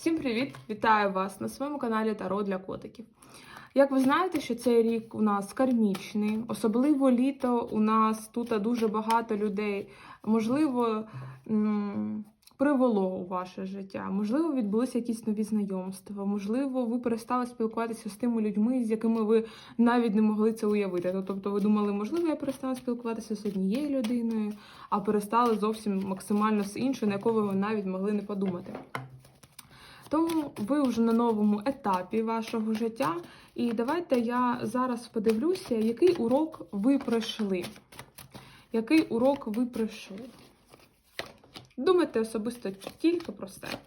Всім привіт! Вітаю вас на своєму каналі Таро для котиків. Як ви знаєте, що цей рік у нас кармічний, особливо літо у нас тут дуже багато людей, можливо, привело у ваше життя, можливо, відбулися якісь нові знайомства, можливо, ви перестали спілкуватися з тими людьми, з якими ви навіть не могли це уявити. Тобто ви думали, можливо, я перестала спілкуватися з однією людиною, а перестали зовсім максимально з іншою, на яку ви навіть могли не подумати. Тому ви вже на новому етапі вашого життя. І давайте я зараз подивлюся, який урок ви пройшли. Який урок ви пройшли? Думайте особисто тільки про себе.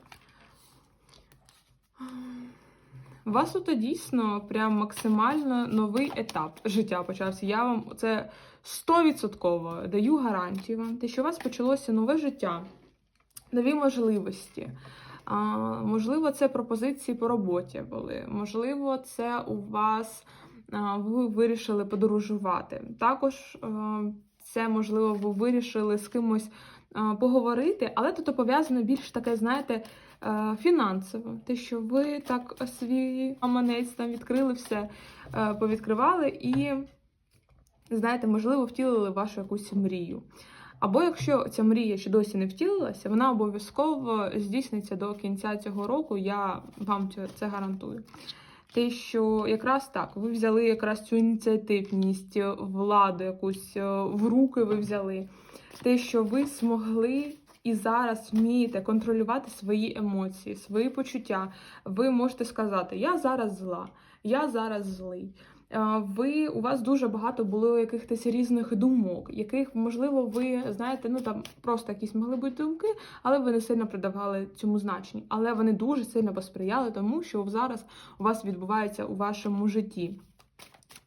Вас тут дійсно прям максимально новий етап життя почався. Я вам це 100% даю гарантію вам, те, що у вас почалося нове життя, нові можливості. А, можливо, це пропозиції по роботі були. Можливо, це у вас а, ви вирішили подорожувати. Також а, це, можливо, ви вирішили з кимось а, поговорити, але тут пов'язано більш таке, знаєте, е, фінансово. Те, що ви так свій аманець там відкрили все, е, повідкривали і, знаєте, можливо, втілили вашу якусь мрію. Або якщо ця мрія ще досі не втілилася, вона обов'язково здійсниться до кінця цього року, я вам це- гарантую. Те, що якраз так, ви взяли якраз цю ініціативність, владу якусь е, в руки ви взяли. Те, що ви змогли і зараз вмієте контролювати свої емоції, свої почуття. Ви можете сказати: Я зараз зла, я зараз злий. Ви у вас дуже багато було якихось різних думок, яких, можливо, ви знаєте, ну там просто якісь могли бути думки, але ви не сильно придавали цьому значення. Але вони дуже сильно посприяли тому, що зараз у вас відбувається у вашому житті.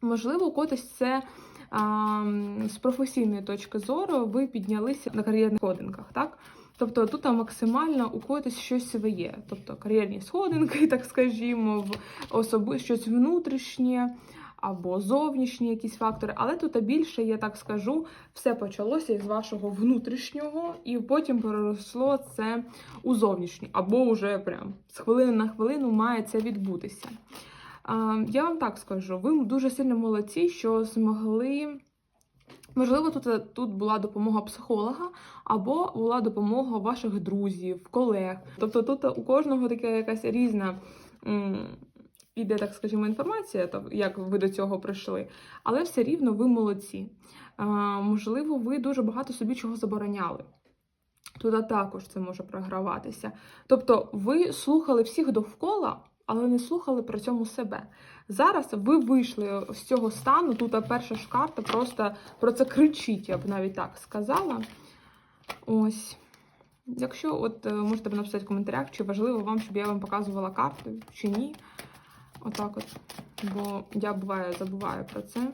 Можливо, у когось це а, з професійної точки зору ви піднялися на кар'єрних сходинках, так? Тобто тут максимально у когось щось своє, тобто кар'єрні сходинки, так скажімо, в особи щось внутрішнє або зовнішні якісь фактори, але тут більше, я так скажу, все почалося із вашого внутрішнього, і потім переросло це у зовнішнє, або вже прям з хвилини на хвилину має це відбутися. Я вам так скажу, ви дуже сильно молодці, що змогли. Можливо, тут, тут була допомога психолога, або була допомога ваших друзів, колег. Тобто тут у кожного така якась різна іде, так скажімо, інформація, як ви до цього прийшли, але все рівно ви молодці. Можливо, ви дуже багато собі чого забороняли. Туди також це може програватися. Тобто, ви слухали всіх довкола, але не слухали при цьому себе. Зараз ви вийшли з цього стану. Тут перша ж карта просто про це кричить, я б навіть так сказала. Ось. Якщо от е, можете написати в коментарях, чи важливо вам, щоб я вам показувала карти, чи ні. Отак от. Бо я буває забуваю про це,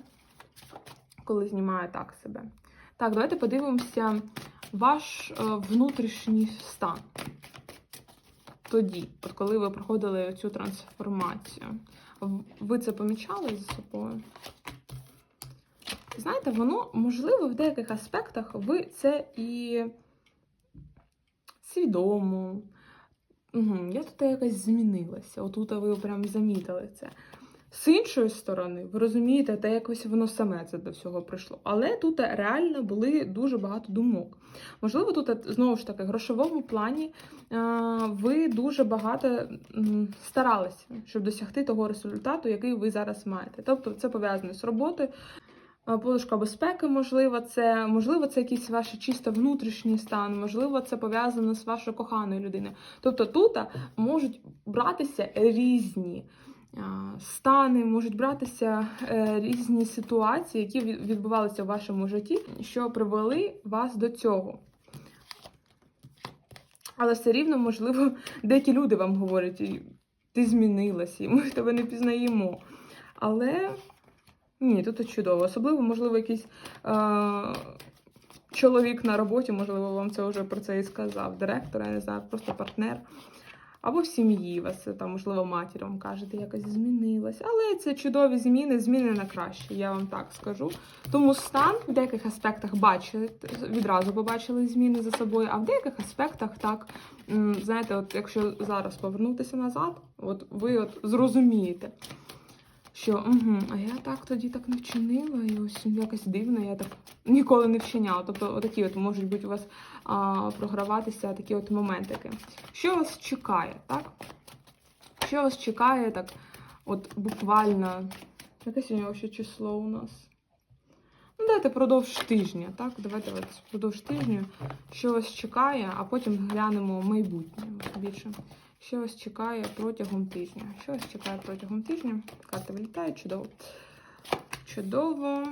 коли знімаю так себе. Так, давайте подивимося ваш е, внутрішній стан. Тоді, от коли ви проходили цю трансформацію, ви це помічали за собою? Знаєте, воно, можливо, в деяких аспектах ви це і свідомо. Угу, я тут якось змінилася. Отут ви прям замітили це. З іншої сторони, ви розумієте, те якось воно саме це до всього прийшло. Але тут реально були дуже багато думок. Можливо, тут знову ж таки в грошовому плані е, ви дуже багато старалися, щоб досягти того результату, який ви зараз маєте. Тобто це пов'язано з роботою. Е, Подушка безпеки, можливо, це можливо, це якийсь ваш чисто внутрішній стан, можливо, це пов'язано з вашою коханою людиною. Тобто тут можуть братися різні стани, можуть братися е, різні ситуації, які відбувалися в вашому житті, що привели вас до цього. Але все рівно, можливо, деякі люди вам говорять, ти змінилася, і ми тебе не пізнаємо. Але ні, тут чудово. Особливо, можливо, якийсь е- чоловік на роботі, можливо, вам це вже про це і сказав. Директор, я не знаю, просто партнер. Або в сім'ї вас, там, можливо, матір вам каже, ти якось змінилась. Але це чудові зміни, зміни на краще, я вам так скажу. Тому стан в деяких аспектах бачили, відразу побачили зміни за собою, а в деяких аспектах так знаєте, от якщо зараз повернутися назад, от ви от зрозумієте, що угу, а я так тоді так не вчинила, і ось якось дивно, я так ніколи не вчиняла. Тобто, отакі от можуть бути у вас а, програватися такі от моментики. Що вас чекає, так? Що вас чекає, так, от буквально. Яке сьогодні ще число у нас? Ну, давайте продовж тижня, так? Давайте от продовж тижня, що вас чекає, а потім глянемо майбутнє більше. Що вас чекає протягом тижня? Що вас чекає протягом тижня? Карта вилітає, чудово. Чудово.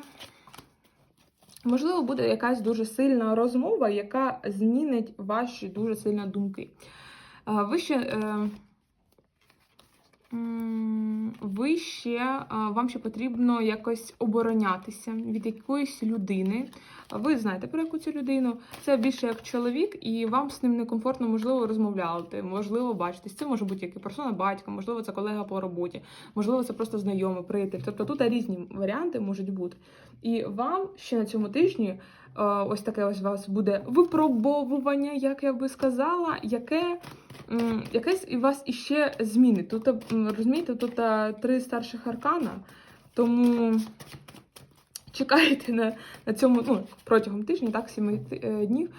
Можливо, буде якась дуже сильна розмова, яка змінить ваші дуже сильні думки. Е, Ви ще. Ви ще, е, вам ще потрібно якось оборонятися від якоїсь людини. Ви знаєте про яку цю людину. Це більше як чоловік, і вам з ним некомфортно, можливо, розмовляти, можливо, бачитись. Це може бути як і персона батька, можливо, це колега по роботі, можливо, це просто знайомий, приятель. Тобто тут різні варіанти можуть бути. І вам ще на цьому тижні ось таке ось у вас буде випробовування, як я би сказала, яке. Якесь і вас іще змінить. Тут, розумієте, тут три старших аркана, тому чекайте на, на цьому ну, протягом тижня, так, сіми е, днів,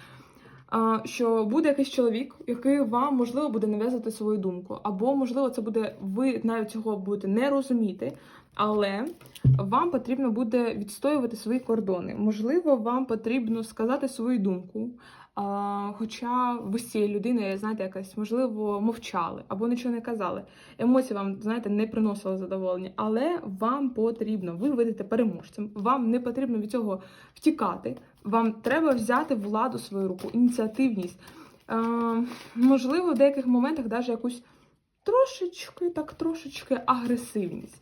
що буде якийсь чоловік, який вам, можливо, буде нав'язати свою думку. Або, можливо, це буде, ви навіть цього будете не розуміти, але вам потрібно буде відстоювати свої кордони. Можливо, вам потрібно сказати свою думку. А, хоча ви з цією людиною, знаєте, якась, можливо, мовчали або нічого не казали. Емоції вам, знаєте, не приносили задоволення, але вам потрібно, ви вийдете переможцем, вам не потрібно від цього втікати. Вам треба взяти владу в свою руку, ініціативність. А, можливо, в деяких моментах навіть якусь трошечки, так трошечки агресивність.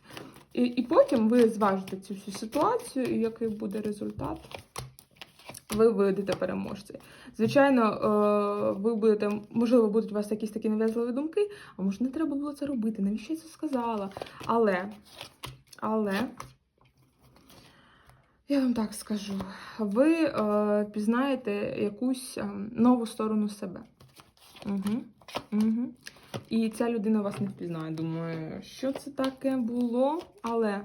І, і потім ви зважите цю всю ситуацію, і який буде результат. Ви вийдете переможці. Звичайно, е, ви будете, можливо, будуть у вас якісь такі нав'язливі думки, а може не треба було це робити, навіщо я це сказала? Але, але, я вам так скажу, ви е, пізнаєте якусь е, нову сторону себе. Угу, угу. І ця людина вас не впізнає. Думаю, що це таке було, але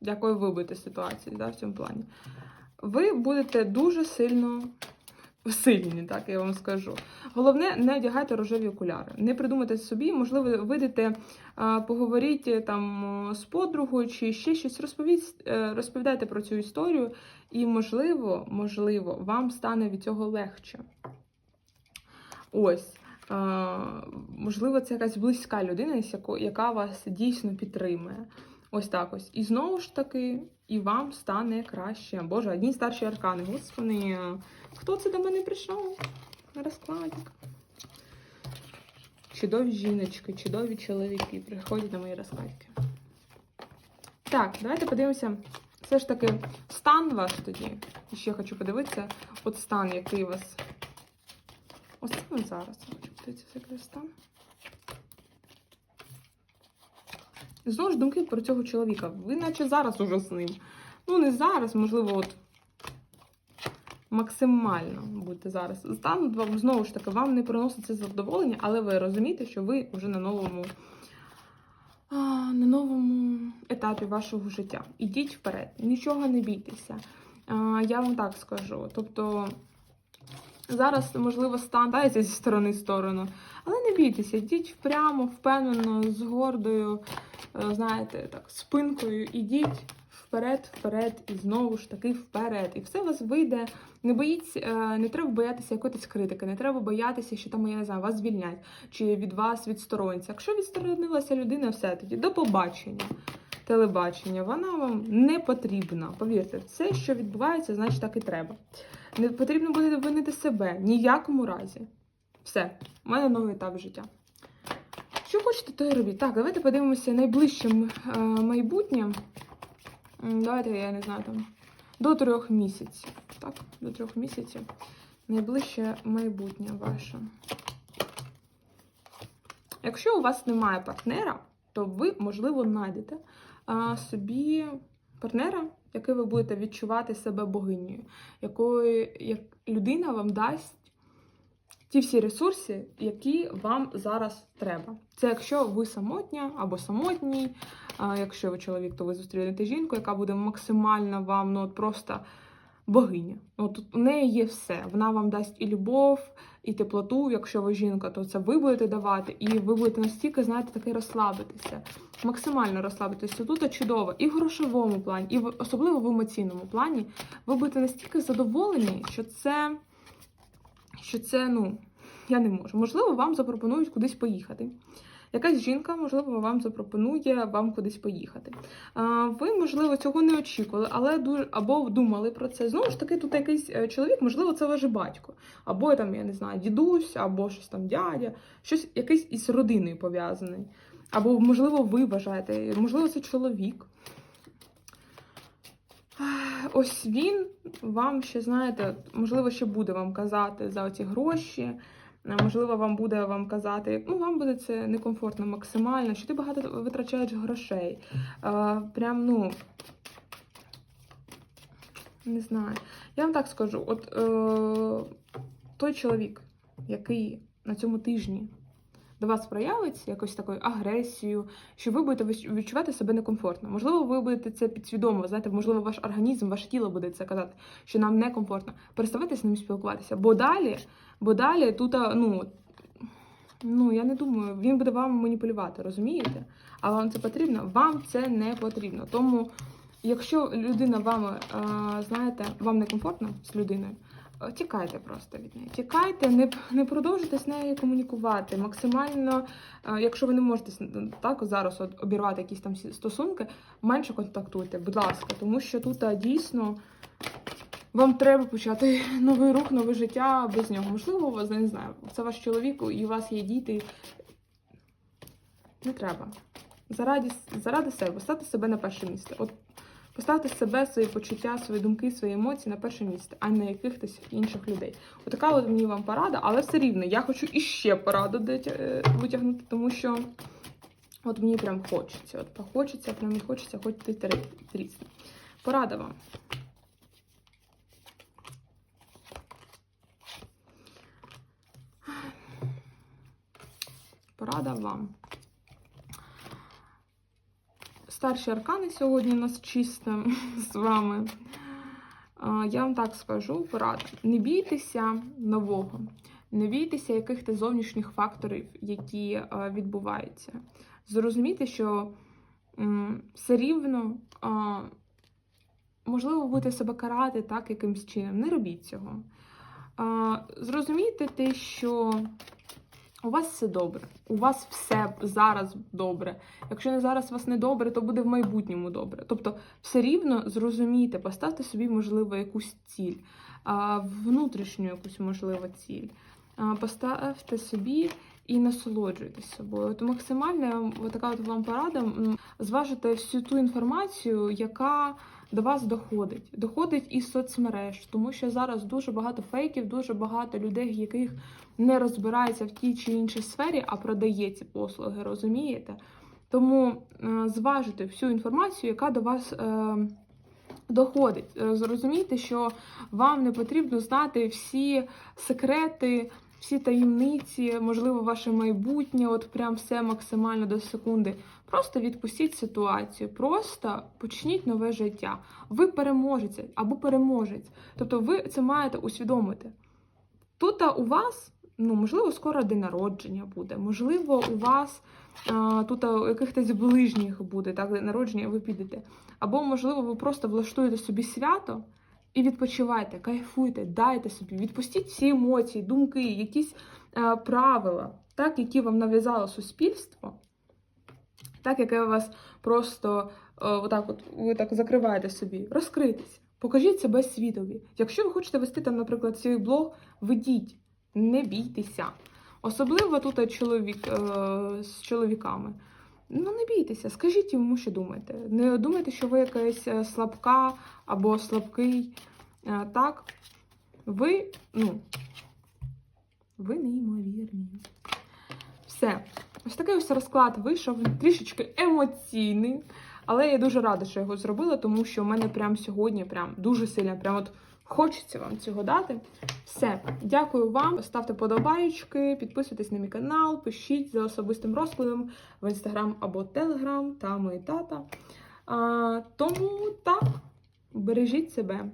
якою ви будете ситуації да, в цьому плані. Ви будете дуже сильно сильні, так я вам скажу. Головне, не одягайте рожеві окуляри. Не придумайте собі, можливо, вийдете, поговоріть там з подругою чи ще щось розповість, е, розповідайте про цю історію, і, можливо, можливо, вам стане від цього легше. Ось. Можливо, це якась близька людина, яка вас дійсно підтримує. Ось так ось. І знову ж таки, і вам стане краще. Боже, одні старші аркани. Господи, хто це до мене прийшов? На розкладик. Чудові жіночки, чудові чоловіки приходять на мої розкладки. Так, давайте подивимося. Все ж таки, стан ваш тоді. І ще хочу подивитися, от стан, який у вас. Ось це зараз. Подивитися, який стан. Знову ж думки про цього чоловіка. Ви наче зараз уже з ним. Ну, не зараз, можливо, от максимально будете зараз. Стан вам знову ж таки, вам не приносить це задоволення, але ви розумієте, що ви вже на новому, на новому етапі вашого життя. Ідіть вперед, нічого не бійтеся. Я вам так скажу. Тобто. Зараз, можливо, стан зі сторони в сторону, але не бійтеся, йдіть прямо, впевнено, з гордою, е, знаєте, так, спинкою, ідіть вперед, вперед, і знову ж таки вперед. І все у вас вийде. Не боїть, е, не треба боятися якоїсь критики, не треба боятися, що там, я не знаю, вас звільнять, чи від вас відсторониться. Якщо відсторонилася людина, все тоді до побачення. Телебачення, вона вам не потрібна. Повірте, все, що відбувається, значить так і треба. Не потрібно буде винити себе ніякому разі. Все, у мене новий етап життя. Що хочете, то й робіть. Так, давайте подивимося найближчим е, майбутнім. Давайте, я не знаю, там до трьох місяців. Так, до трьох місяців. Найближче майбутнє ваше. Якщо у вас немає партнера, то ви, можливо, знайдете собі партнера, який ви будете відчувати себе богинею, якою як людина вам дасть ті всі ресурси, які вам зараз треба. Це якщо ви самотня або самотній, якщо ви чоловік, то ви зустрінете жінку, яка буде максимально вам ну от просто богиня. От у неї є все. Вона вам дасть і любов, і теплоту. Якщо ви жінка, то це ви будете давати, і ви будете настільки, знаєте, таки розслабитися, максимально розслабитися. Тут чудово, і в грошовому плані, і в особливо в емоційному плані, ви будете настільки задоволені, що це, що це, ну, я не можу. Можливо, вам запропонують кудись поїхати. Якась жінка, можливо, вам запропонує вам кудись поїхати. Ви, можливо, цього не очікували, але дуже або думали про це. Знову ж таки, тут якийсь е, чоловік, можливо, це ваш батько, або там, я не знаю, дідусь, або щось там дядя, щось якийсь із родиною пов'язаний. Або, можливо, ви вважаєте, можливо, це чоловік. Ось він вам ще, знаєте, можливо, ще буде вам казати за оці гроші. А, Можливо, вам буде вам казати, ну вам буде це некомфортно максимально, що ти багато витрачаєш грошей. А, прям, ну не знаю. Я вам так скажу: от е, той чоловік, який на цьому тижні до вас проявить якось такою агресією, що ви будете відч- відчувати себе некомфортно. Можливо, ви будете це підсвідомо, знаєте, можливо, ваш організм, ваше тіло буде це казати, що нам некомфортно. Переставайте з ним спілкуватися. Бо далі, бо далі тут, ну, ну я не думаю, він буде вам маніпулювати, розумієте? А вам це потрібно? Вам це не потрібно. Тому, якщо людина вами, а, знаєте, вам некомфортно з людиною. Е, Тікайте просто від неї. Тікайте, не, не продовжуйте з нею комунікувати. Максимально, е, якщо ви не можете так зараз обірвати якісь там стосунки, менше контактуйте, будь ласка, тому що тут дійсно вам треба почати новий рух, нове життя без нього. Можливо, у вас не знаю, це ваш чоловік, і у вас є діти. Не треба. Заради, заради себе, ставте себе на перше місце. От поставте себе, свої почуття, свої думки, свої емоції на перше місце, а не якихось інших людей. Отака от мені вам порада, але все рівно я хочу іще пораду е, витягнути, тому що от мені прям хочеться. От хочеться, прям не хочеться, хоч ти. Порада вам. Порада вам. Старші аркани сьогодні у нас чисто з вами. Я вам так скажу, порада. Не бійтеся нового, не бійтеся якихось зовнішніх факторів, які е, відбуваються. Зрозумійте, що все рівно, можливо, будете себе карати так якимсь чином. Не робіть цього. Зрозумійте те, що у вас все добре, у вас все зараз добре. Якщо не зараз у вас не добре, то буде в майбутньому добре. Тобто, все рівно зрозумійте, поставте собі, можливо, якусь ціль, внутрішню якусь можливо ціль. Поставте собі і насолоджуйтесь собою. От максимально така от вам порада. Зважити всю ту інформацію, яка до вас доходить. Доходить із соцмереж, тому що зараз дуже багато фейків, дуже багато людей, яких не розбирається в тій чи іншій сфері, а продає ці послуги, розумієте? Тому е, зважити всю інформацію, яка до вас е, доходить. Е, Зрозумійте, що вам не потрібно знати всі секрети, всі таємниці, можливо, ваше майбутнє, от прям все максимально до секунди. Просто відпустіть ситуацію, просто почніть нове життя. Ви переможете або переможець. Тобто ви це маєте усвідомити. Тут у вас, ну, можливо, скоро день народження буде, можливо, у вас а, тут у якихось ближніх буде, так, день народження, ви підете. Або, можливо, ви просто влаштуєте собі свято і відпочивайте, кайфуйте, дайте собі, відпустіть всі емоції, думки, якісь е, правила, так, які вам нав'язало суспільство, так, яке вас просто е, отак от, ви так закриваєте собі, розкритися. Покажіть себе світові. Якщо ви хочете вести там, наприклад, свій блог, ведіть, не бійтеся. Особливо тут чоловік е, з чоловіками. Ну, не бійтеся, скажіть йому, що думаєте. Не думайте, що ви якась е, слабка або слабкий. Е, Так, ви, ну, ви неймовірні. Все. Ось такий ось розклад вийшов трішечки емоційний. Але я дуже рада, що я його зробила, тому що в мене прям сьогодні прям дуже сильно, прям от Хочеться вам цього дати. Все, дякую вам. Ставте подобаєчки, підписуйтесь на мій канал, пишіть за особистим розкладом в інстаграм або телеграм, та і тата. А, тому так, бережіть себе.